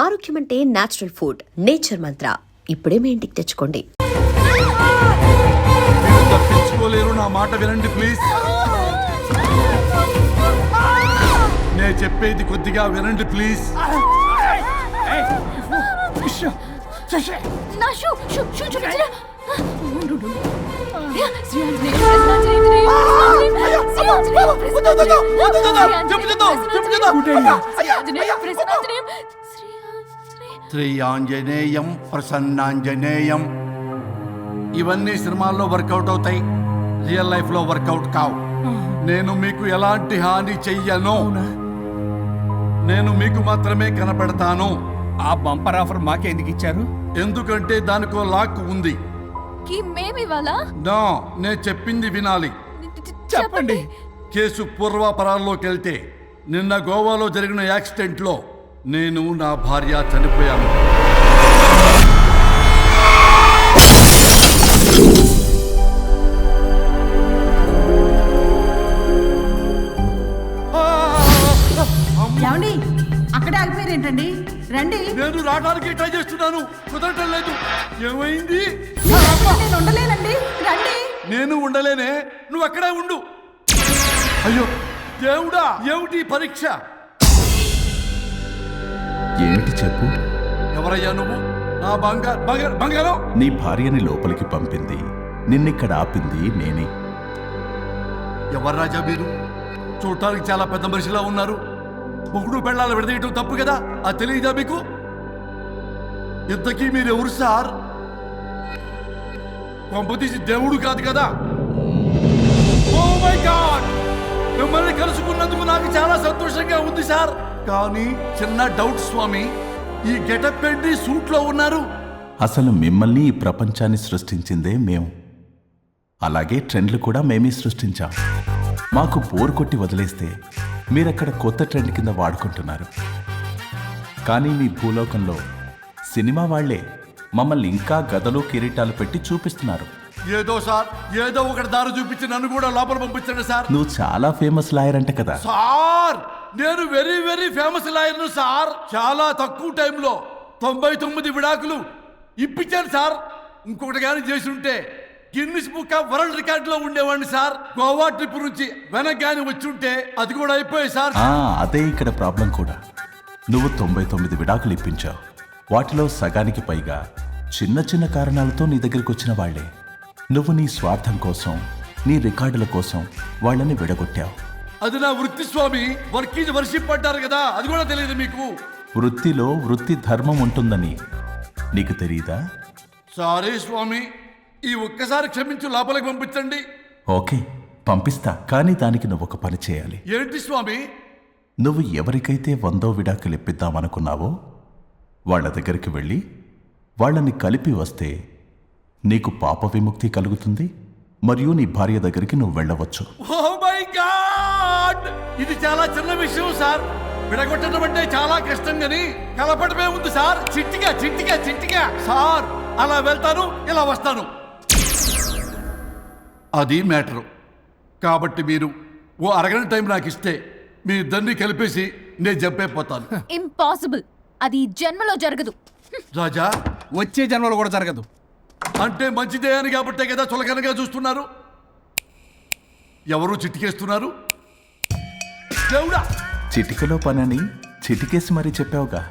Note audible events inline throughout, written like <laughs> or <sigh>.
ఆరోగ్యం అంటే natural food nature మంత్ర ఇప్పుడే మీ ఇంటికి తెచ్చుకోండి. తప్పించుకోలేరు నా మాట వినండి ప్లీజ్ నేను చెప్పేది కొద్దిగా వినండి ప్లీజ్ నా shoe shoe shoe. Shri Anjaneyam ప్రసన్నాంజనేయం. ఇవన్నీ సినిమాల్లో వర్కౌట్ అవుతాయి. రియల్ లైఫ్లో వర్కౌట్ కావు. నేను మీకు ఎలాంటి హాని చెయ్యను. నేను మీకు మాత్రమే కనపడతాను. ఆ బంపర్ ఆఫర్ మాకే ఎందుకు ఇచ్చారు? ఎందుకంటే దానికో లాక్ ఉంది. నా నేను చెప్పింది వినాలి. చెప్పండి. కేసు పూర్వాపరాల్లోకి వెళ్తే నిన్న గోవాలో జరిగిన యాక్సిడెంట్లో నేను నా భార్య చనిపోయాను. ఏమండి? అక్కడే ఆగిపోయారు ఏంటండి రండి. నేను రావడానికి ట్రై చేస్తున్నాను. కుదరటం లేదు. ఏమైంది? నేను ఉండలేనండి. రండి. నేను ఉండలేనే. నువ్వు అక్కడే ఉండు. అయ్యో దేవుడా ఏమిటి పరీక్ష? చెప్పు. ఎవరయ్యా నువ్వు? నా బంగారు బంగారు బంగారం? నీ భార్యని లోపలికి పంపింది. నిన్నిక్కడ ఆపింది నేనే. ఎవరు రాజా మీరు? చూడటానికి చాలా పెద్ద మనిషిలా ఉన్నారు. మొగుడు పెళ్ళాలు విడదీయటం తప్పు కదా? అది తెలియదా మీకు? ఇంతకీ మీరు ఎవరు సార్ పంపతీసి దేవుడు కాదు కదా? ఓ మై గాడ్ మిమ్మల్ని కలుసుకున్నందుకు నాకు చాలా సంతోషంగా ఉంది సార్. కానీ చిన్న డౌట్ స్వామి ఈ గెటప్ ఏంటి? సూట్లో ఉన్నారు. అసలు మిమ్మల్ని ఈ ప్రపంచాన్ని సృష్టించిందే మేము. అలాగే ట్రెండ్లు కూడా మేమే సృష్టించాం. మాకు బోర్ కొట్టి వదిలేస్తే మీరక్కడ కొత్త ట్రెండ్ కింద వాడుకుంటున్నారు. కానీ మీ భూలోకంలో సినిమా వాళ్ళే మమ్మల్ని ఇంకా గదలు కిరీటాలు పెట్టి చూపిస్తున్నారు. ఏదో సార్ ఏదో ఒకటి దారి చూపించి నన్ను కూడా లోపల పంపించండి సార్. నువ్వు చాలా ఫేమస్ లాయర్ అంట కదా. సార్! నేను వెరీ వెరీ ఫేమస్ లాయర్ను సార్. చాలా తక్కువ టైంలో తొంభై తొమ్మిది విడాకులు ఇప్పించాను సార్. ఇంకొకటి కానీ చేసి ఉంటే గిన్నిస్ బుక్ ఆఫ్ వరల్డ్ రికార్డ్లో ఉండేవాడిని సార్. గోవా ట్రిప్ నుంచి వెనక్ కానీ వచ్చి ఉంటే అది కూడా అయిపోయాయి సార్. అదే ఇక్కడ ప్రాబ్లం కూడా. నువ్వు తొంభై తొమ్మిది విడాకులు ఇప్పించావు. వాటిలో సగానికి పైగా చిన్న చిన్న కారణాలతో నీ దగ్గరికి వచ్చిన వాళ్ళే నువ్వు నీ స్వార్థం కోసం నీ రికార్డుల కోసం వాళ్ళని విడగొట్టావు. అది నా వృత్తి స్వామి. వర్క్ ఈజ్ వర్షిప్ పడ్డారు కదా అది కూడా తెలియదు మీకు. వృత్తిలో వృత్తి ధర్మం ఉంటుందని నీకు తెలియదా సారీ స్వామి ఈ ఒక్కసారి క్షమించు లోపలికి పంపించండి. ఓకే పంపిస్తా కానీ దానికి నువ్వు ఒక పని చేయాలి. ఏంటి స్వామి? నువ్వు ఎవరికైతే వందో విడాకులు ఇప్పిద్దామనుకున్నావో వాళ్ళ దగ్గరికి వెళ్ళి వాళ్ళని కలిపి వస్తే నీకు పాప విముక్తి కలుగుతుంది? మరియు నీ భార్య దగ్గరికి నువ్వు వెళ్ళవచ్చు. ఓ మై గాడ్ ఇది చాలా చిన్న విషయం సార్. విడగొట్టడం అంటే చాలా కష్టం గని కలపడమే ఉంది సార్. చిట్టిగా చిట్టిగా చిట్టిగా. సార్ అలా వెళ్తాను ఇలా వస్తాను. అది మ్యాటరు. కాబట్టి మీరు ఓ అరగంట టైం నాకు ఇస్తే మీ ఇద్దరిని కలిపేసి నేను జంపైపోతాను ఇంపాసిబుల్ అది జన్మలో జరగదు. రాజా వచ్చే జన్మలో కూడా జరగదు. అంటే మంచిదే అని కాబట్టే కదా చులకనగా చూస్తున్నారు? ఎవరు చిట్టికేస్తున్నారు దేవుడా! చిటికలో పనని చిటికేసి మరీ చెప్పావుగా.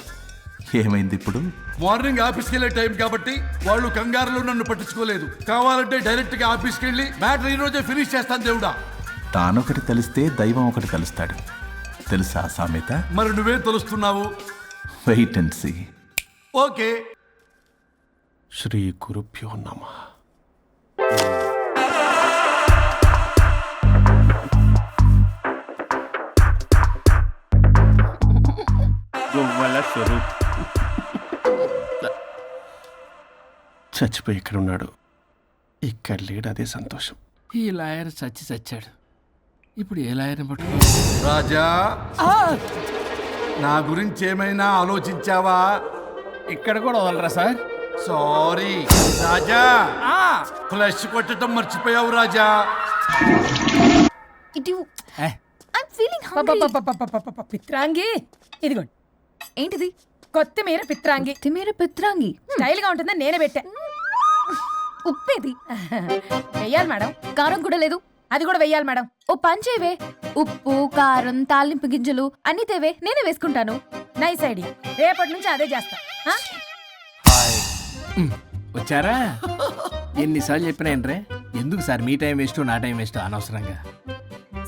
ఏమైంది ఇప్పుడు? మార్నింగ్ ఆఫీస్కి వెళ్ళే టైం కాబట్టి వాళ్ళు కంగారులో నన్ను పట్టించుకోలేదు. కావాలంటే డైరెక్ట్గా ఆఫీస్కి వెళ్ళి మ్యాటర్ ఈ రోజే ఫినిష్ చేస్తాను దేవుడా! తానొకటి తెలిస్తే దైవం ఒకటి కలుస్తాడు తెలుసా సామెత? మరి నువ్వే తెలుస్తున్నావు? Wait and see. ఓకే. శ్రీ గురుభ్యో నమ. గువ్వల స్వరూప్ చచ్చిపోయి ఇక్కడ ఉన్నాడు ఇక్కడ లేడు అదే సంతోషం. ఈ లాయర్ చచ్చి చచ్చాడు. ఇప్పుడు ఏ లాయర్ని పట్టుకో రాజా! నా గురించి ఏమైనా ఆలోచించావా? ఇక్కడ కూడా వదలరా సార్? సారీ రాజా. ఫ్లష్ కొట్టడం మర్చిపోయావు రాజా. ఇటు ఐ ఫీలింగ్ పిత్రాంగి. ఇదిగోండి. ఏంటిది? కొత్తిమీర పిత్రాంగి. కొత్తిమీర పిత్రాంగి. స్టైల్గా ఉంటుందని నేనే పెట్టా. ఉప్పేది. <laughs> వెయ్యాలి మేడం. కారం కూడా లేదు. అది కూడా వెయ్యాలి మేడం. ఓ పంచేవే ఉప్పు కారం తాలింపు గింజలు అన్ని తేవే. నేనే వేసుకుంటాను. నైస్ ఐడి రేపటి నుంచి అదే చేస్తా. వచ్చారా? ఎన్నిసార్లు చెప్పినా ఏంట్రే ఎందుకు సార్ మీ టైం వేస్ట్ నా టైం వేస్ట్ అనవసరంగా?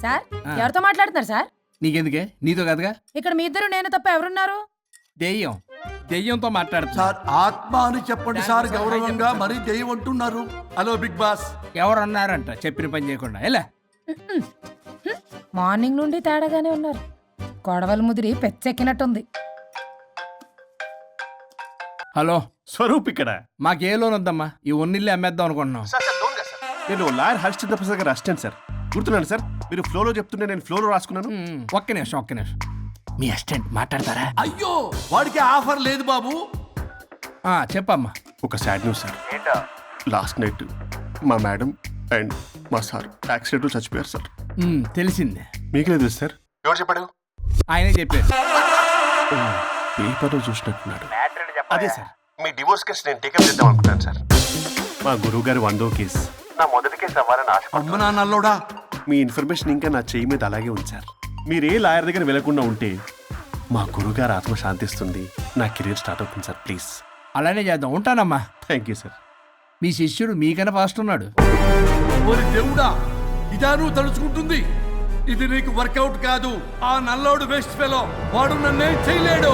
సార్. ఎవరితో మాట్లాడుతున్నారు సార్? నీకెందుకే? నీతో కదగా? ఇక్కడ మీ ఇద్దరు నేను తప్ప ఎవరున్నారు? దెయ్యం. దెయ్యంతో మాట్లాడుతా సార్ ఆత్మ అని చెప్పండి సార్ గౌరవంగా. మరీ దెయ్యం అంటున్నారు. Hello big boss. ఎవరు అన్నారంట చెప్పిన పని చేయకుండా? ఎలా? మార్నింగ్ నుండి తేడాగానే ఉన్నారు. గొడవల ముదిరి పెచ్చెక్కినట్టుంది. హలో. స్వరూప్ ఇక్కడ. మాకే లోన్ వద్దమ్మా? ఈ ఒన్నిల్లు అమ్మేద్దాం అనుకుంటున్నాం. నేను లాయర్ హరిశ్చంద్ర ప్రసాద్ గారు అసిస్టెంట్ సార్. గుర్తున్నాను సార్? మీరు ఫ్లోలో చెప్తుంటే నేను ఫ్లోలో రాసుకున్నాను. ఒక్క నిమిషం ఒక్క నిమిషం. మీ అసిస్టెంట్ మాట్లాడతారా? అయ్యో వాడికి ఆఫర్ లేదు బాబు. ఆ, చెప్పమ్మా. ఒక sad news sir. Last night మా మేడం అండ్ మా సార్ యాక్సిడెంట్ చచ్చిపోయారు సార్. ఉమ్, తెలిసిందే. మీకే తెలుసు సార్? ఎవరు చెప్పాడు? ఆయనే చెప్పారు పేపర్లో చూసినట్టున్నాడు అదే సార్. మీ డివోర్స్ కేసు నేను టేకప్ చేద్దాం అనుకుంటాను సార్. మా గురువు గారు వందో కేసు. నా మొదటి కేసు అవ్వాలని ఆశ అమ్మ నా నల్లోడా మీ ఇన్ఫర్మేషన్ ఇంకా నా చేయి మీద అలాగే ఉంది సార్. మీరు ఏ లాయర్ దగ్గర వెళ్ళకుండా ఉంటే మా గురువుగారు ఆత్మ శాంతిస్తుంది. నా కెరీర్ స్టార్ట్ అవుతుంది సార్ ప్లీజ్. అలానే చేద్దాం. ఉంటానమ్మా. Thank you sir. మీ శిష్యుడు మీకన్నా ఫాస్ట్ ఉన్నాడు. ఓరి దేవుడా ఇదా నువ్వు తలుచుకుంటుంది? ఇది నీకు వర్కౌట్ కాదు. ఆ నల్లోడు వేస్ట్ ఫెలో. వాడు నన్నేం చేయలేడు.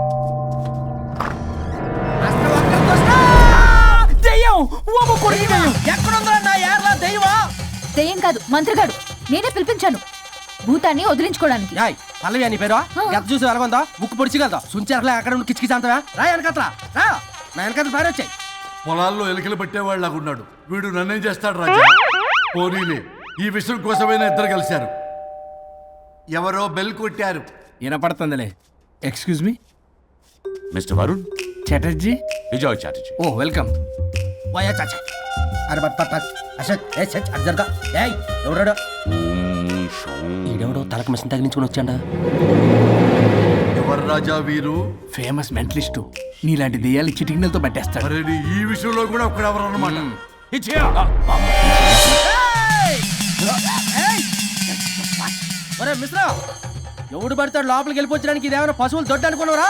దెయ్యం కాదు మంత్రగాడు. నేనే పిలిపించాను. భూతాన్ని వదిలించుకోవడానికి. యాయ్ పల్లవి అని పేరు. ఎంత చూసి వెలగొందా ముక్కు పొడిచిగలదా సుంచరలే అక్కడ ఉండి కిచకిచ అంతవా? రా వెనకత్రా. రా. నా వెనకత్ర పారి వచ్చాయి పొలాల్లో ఎలికలు పట్టేవాళ్ళగా ఉన్నాడు వీడు నన్నేం చేస్తాడు రాజా? పోనీలే. ఈ విషయం కోసమైనా ఇద్దరు కలిశారు. ఎవరో బెల్ కొట్టారు. వినపడుతుందిలే. Excuse me mister Varun? Chatterjee Vijay Chatterjee. Oh welcome. పోయా చాచా అరే బట్ పట్ అసత్ ఏ సచ్ అర్జర్గా ఏయ్ ఎవడాడు ఈడెవడో తలకు మిషన్ తగిలించుకుని వచ్చాడా? ఎవరు రాజా వీరు? ఫేమస్ మెంటలిస్టు నీలాంటి దెయ్యాలు చిటికినలతో పట్టేస్తాడు. నీ ఈ విషయంలో కూడా ఒకడెవరు అనమాట ఒరే మిశ్రా ఎవడు పడతాడు లోపలికి వెళ్ళిపోవచ్చడానికి ఇదేమైనా పశువులు దొడ్డు అనుకున్నారా?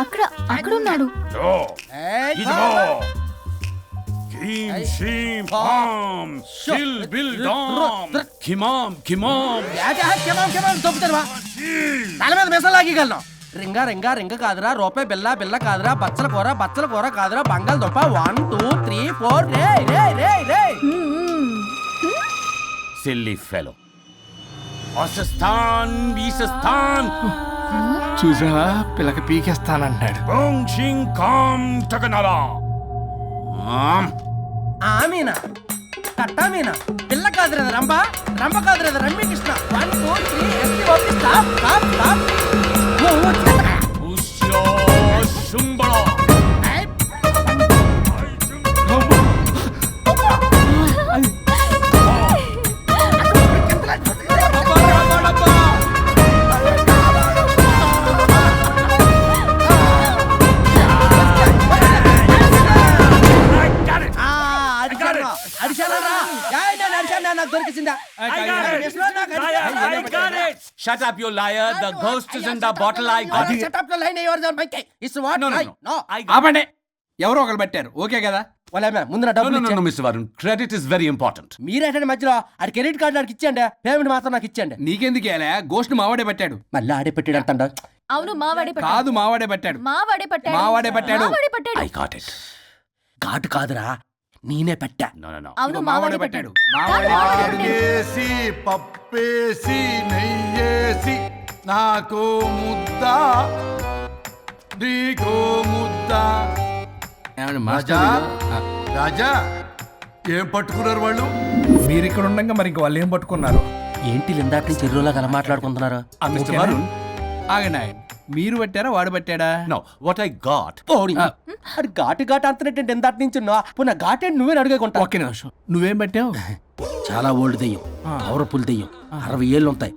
అక్కడ అక్కడ ఉన్నాడు తల మీద మిసలు లాగగలను రింగా రింగా రింగ కాదురా రూపాయి బిల్ల బిల్ల కాదురా బచ్చల కూర బచ్చల కూర కాదురా బంగాళదుంప వన్ టూ త్రీ ఫోర్ రే రే రే రే సిల్లీ ఫెలో. అసస్థాన్ చూసావా? పిల్లకి టకనరా ఆమీనా కట్టా మీనా? పిల్ల కాదురా రంభ. రంభ కాదురా రమ్మి Krishna one two three S T O P stop stop stop up, you liar. The ghost is in the bottle. I got it. సెటప్లో లైన్ ఎవరు బంకే it's what No, no, no no. No I got ఆపండి ఎవరో ఒకరు పెట్టారు okay కదా వాళ్ళ ముందు నా No, డబ్బులు no, no, ఇచ్చేయండి. no, Mr. Varun. Credit is very important. మీరేటండి మధ్యలో ఆడి క్రెడిట్ కార్డు నాకు ఇచ్చేయండి పేమెంట్ మాత్రం నాకు ఇచ్చేయండి నీకెందుకు ఇలా గోష్ట్ మావాడే పట్టాడు మళ్ళీ ఆడే పెట్టాడు అంటాడు అవును మావాడే పట్టాడు కాదు మావాడే పట్టాడు మావాడే పట్టాడు మావాడే పట్టాడు. మావాడే పట్టాడు I got it. ఘాటు కాదురా నేనే పెట్టా No, no, no. అవును మావాడే పట్టాడు మావాడే పట్టాడు పప్పేసి నాకు ముద్ద నీకో ముద్ద. ఏమండి రాజా? మాస్టర్ ఆ, రాజా ఏం పట్టుకున్నారు వాళ్ళు? మీరు ఇక్కడ ఉండగా మరి ఇంక వాళ్ళు ఏం పట్టుకున్నారు? ఏంటి లిందాటి నుంచి చెరువులా కల మాట్లాడుకుంటున్నారు. ఆగండి ఆగండి. మీరు పట్టారా వాడు పట్టాడా? No, what I got. పోనీ. అది ఘాటు ఘాటు అంతనేటండి ఎందాటి నుంచి ఉన్నా పోనీ ఘాటు ఏంటి నువ్వే అడుగుకుంటా ఒక్క నిమిషం నువ్వేం పట్టావు? చాలా ఓల్డ్ దెయ్యం. పవర్ఫుల్ దెయ్యం. అరవై ఏళ్ళు ఉంటాయి.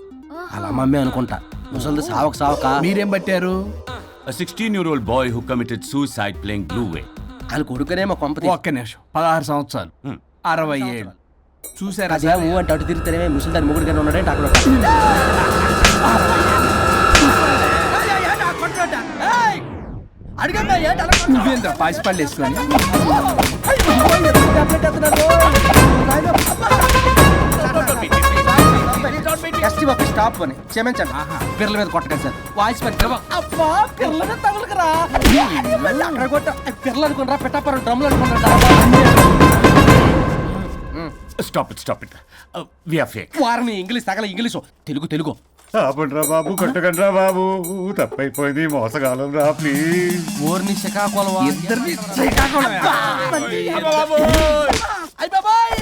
అలా మమ్మీ అనుకుంటా. ముసలిది సావక సావక మీరేం పట్టారు A 16 year old boy who committed suicide playing Blue Way. వాళ్ళ కొడుకునేమో కొంపతి ఒక్క నిమిషం పదహారు సంవత్సరాలు Hmm. అరవై ఏడు చూసారా అదే ఊ అంటే అటు తిరిగితేనే ముసలి దాని ముగ్గురు ఉన్నాడంటే అక్కడ అడిగా నువ్వేంద్ర వేసుకొని ఎస్టీ బాబు స్టాప్ అని. క్షమించండి. పిల్లల మీద కొట్టకండి సార్. వాయిస్ అబ్బా పిల్లల మీద తగులుకురా. అక్కడ కొట్ట. పిల్లలు అనుకున్నారా? పెట్టాపరం డ్రమ్లు అనుకున్నారా? Stop it stop it we are fake వారిని ఇంగ్లీష్ తగల ఇంగ్లీషు. తెలుగు తెలుగు. ఆపండ్రా బాబు కొట్టకండ్రా బాబు. తప్పైపోయింది మోసగాలం రా ప్లీజ్ ఊరిని శ్రీకాకుళం ఇద్దరిని శ్రీకాకుళమే. అయ్య బాబాయ్.